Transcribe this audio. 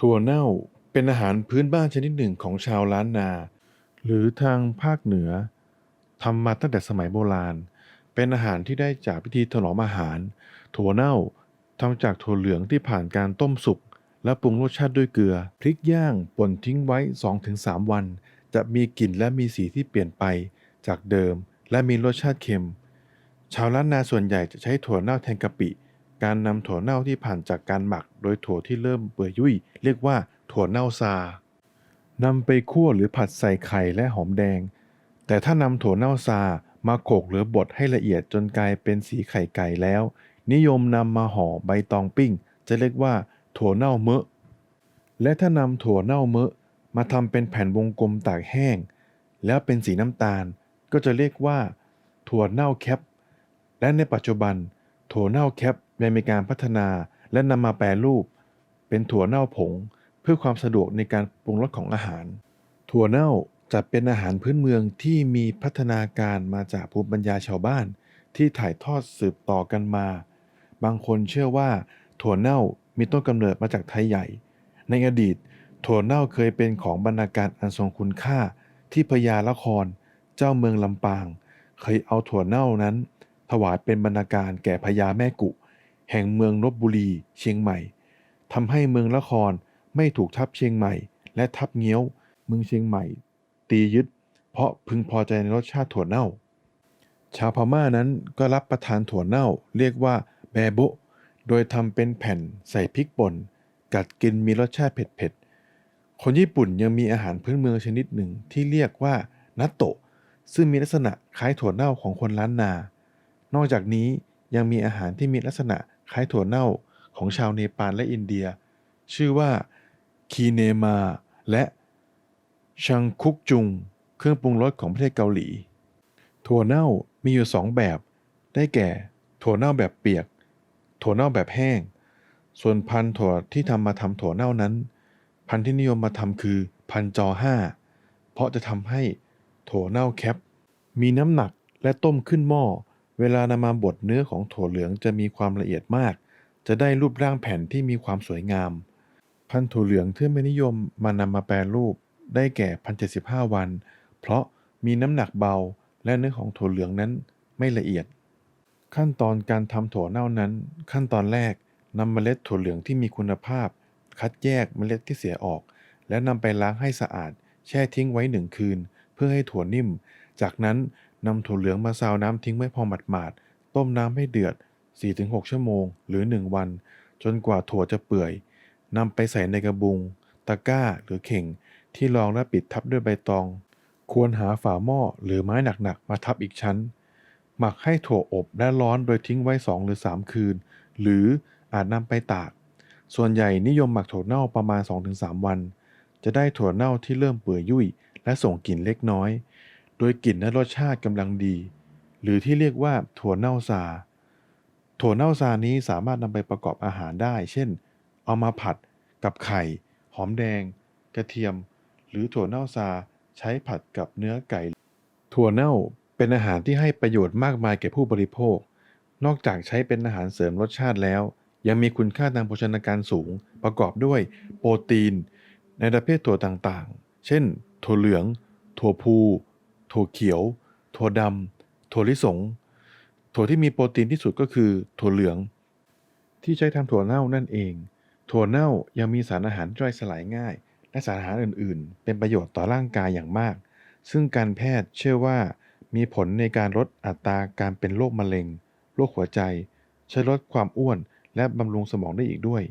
ถั่วเน่าเป็นอาหารพื้นบ้านชนิดหนึ่งของชาวล้านนา หรือทางภาคเหนือทำมาตั้งแต่สมัยโบราณ เป็นอาหารที่ได้จากพิธีถนอมอาหาร ถั่วเน่าทำจากถั่วเหลืองที่ผ่านการต้มสุก และปรุงรสชาติด้วยเกลือ พริกย่างป่นทิ้งไว้ 2-3 วัน จะมีกลิ่นและมีสีที่เปลี่ยนไปจากเดิม และมีรสชาติเค็ม ชาวล้านนาส่วนใหญ่จะใช้ถั่วเน่าแทนกะปิ การนำถั่วเน่าที่ผ่านจากการหมัก โดยถั่วที่เริ่มเปื่อยยุ่ยเรียกว่าถั่วเน่าซานำไปคั่วหรือผัดใส่ไข่และหอมแดง แต่ถ้านำถั่วเน่าซามาโขกหรือบดให้ละเอียดจนกลายเป็นสีไข่ไก่แล้ว นิยมนำมาห่อใบตองปิ้ง จะเรียกว่าถั่วเน่าเมะ และถ้านำถั่วเน่าเมะ มาทำเป็นแผ่นวงกลมตากแห้ง แล้วเป็นสีน้ำตาล ก็จะเรียกว่า ถั่วเน่าแคป และในปัจจุบัน ถั่วเน่าแคป ยังมีการพัฒนาและนำมาแปรรูป เป็นถั่วเน่าผง เพื่อความสะดวกในการปรุงรสของอาหาร ถั่วเน่าจัดเป็นอาหารพื้นเมืองที่มีพัฒนาการมาจากภูมิปัญญาชาวบ้าน ที่ถ่ายทอดสืบต่อกันมา บางคนเชื่อว่า ถั่วเน่ามีต้นกำเนิดมาจากไทยใหญ่ ในอดีต ถั่วเน่าเคยเป็นของบรรณาการอันทรงคุณค่า ที่พญาละคร เจ้าเมืองลำปาง เคยเอาถั่วเน่านั้น ถวายเป็นบรรณาการแก่พญาแม่กุ แห่งเมืองลบบุรี เชียงใหม่ทำให้เมืองละครไม่ถูกทัพเชียงใหม่ และทัพเงี้ยว เมืองเชียงใหม่ ตียึด เพราะพึงพอใจในรสชาติถั่วเน่า ชาวพม่านั้นก็รับประทานถั่วเน่า เรียกว่าแบโบโดยทำเป็นแผ่นใส่พริกป่น กัดกินมีรสชาติเผ็ดๆ คนญี่ปุ่นยังมีอาหารพื้นเมืองชนิดหนึ่งที่เรียกว่านัตโตะซึ่งมีลักษณะคล้ายถั่วเน่าของคนล้านนา นอกจากนี้ยังมีอาหารที่มีลักษณะ คล้ายถั่วเน่าของชาวเนปาลและอินเดีย ชื่อว่าคีเนมาและชังคุกจุง เครื่องปรุงรสของประเทศเกาหลี ถั่วเน่ามีอยู่สองแบบ ได้แก่ ถั่วเน่าแบบเปียก ถั่วเน่าแบบแห้ง ส่วนพันธุ์ถั่วที่ทำมาทำถั่วเน่านั้น พันธุ์ที่นิยมมาทำคือพันธุ์จอห้าเพราะจะทำให้ถั่วเน่าแคปมีน้ำหนักและต้มขึ้นหม้อ เวลานำมาบดเนื้อของถั่วเหลืองจะมีความละเอียดมาก จะได้รูปร่างแผ่นที่มีความสวยงาม พันธุ์ถั่วเหลืองที่ไม่นิยมมานำมาแปรรูป ได้แก่พันเจ็ดสิบห้าวัน เพราะมีน้ำหนักเบาและเนื้อของถั่วเหลืองนั้นไม่ละเอียด ขั้นตอนการทำถั่วเน่านั้น ขั้นตอนแรกนำเมล็ดถั่วเหลืองที่มีคุณภาพ คัดแยกเมล็ดที่เสียออก แล้วนำไปล้างให้สะอาด แช่ทิ้งไว้หนึ่งคืน เพื่อให้ถั่วนิ่ม จากนั้น นำถั่วเหลืองมาซาวน้ำทิ้งไว้พอหมาดๆ ต้มน้ำให้เดือด 4-6 ชั่วโมง หรือ 1 วัน จนกว่าถั่วจะเปื่อยนำไปใส่ในกระบุง ตะกร้าหรือเข่ง ที่รองและปิดทับด้วยใบตอง ควรหาฝาหม้อหรือไม้หนักๆ มาทับอีกชั้น หมักให้ถั่วอบและร้อนโดยทิ้งไว้ 2 หรือ 3 คืน หรืออาจนำไปตาก ส่วนใหญ่นิยมหมักถั่วเน่าประมาณ 2-3 วัน จะได้ถั่วเน่าที่เริ่มเปื่อยยุ่ยและส่งกลิ่นเล็กน้อย โดยกลิ่นและรสชาติกำลังดี หรือที่เรียกว่าถั่วเน่าซา ถั่วเน่าซานี้สามารถนำไปประกอบอาหารได้ เช่น เอามาผัดกับไข่ หอมแดง กระเทียม หรือถั่วเน่าซาใช้ผัดกับเนื้อไก่ ถั่วเน่าเป็นอาหารที่ให้ประโยชน์มากมายแก่ผู้บริโภค นอกจากใช้เป็นอาหารเสริมรสชาติแล้ว ยังมีคุณค่าทางโภชนาการสูง ประกอบด้วยโปรตีน ในประเภทถั่วต่างๆ เช่น ถั่วเหลือง ถั่วพู ถั่วเขียว ถั่วดำถั่วลิสง ถั่วที่มีโปรตีนที่สุดก็คือถั่วเหลือง ที่ใช้ทำถั่วเน่านั่นเอง ถั่วเน่ายังมีสารอาหารย่อยสลายง่าย และสารอาหารอื่น ๆ เป็นประโยชน์ต่อร่างกายอย่างมาก ซึ่งการแพทย์เชื่อว่ามีผลในการลดอัตราการเป็นโรคมะเร็ง โรคหัวใจ ช่วยลดความอ้วน และบำรุงสมองได้อีกด้วย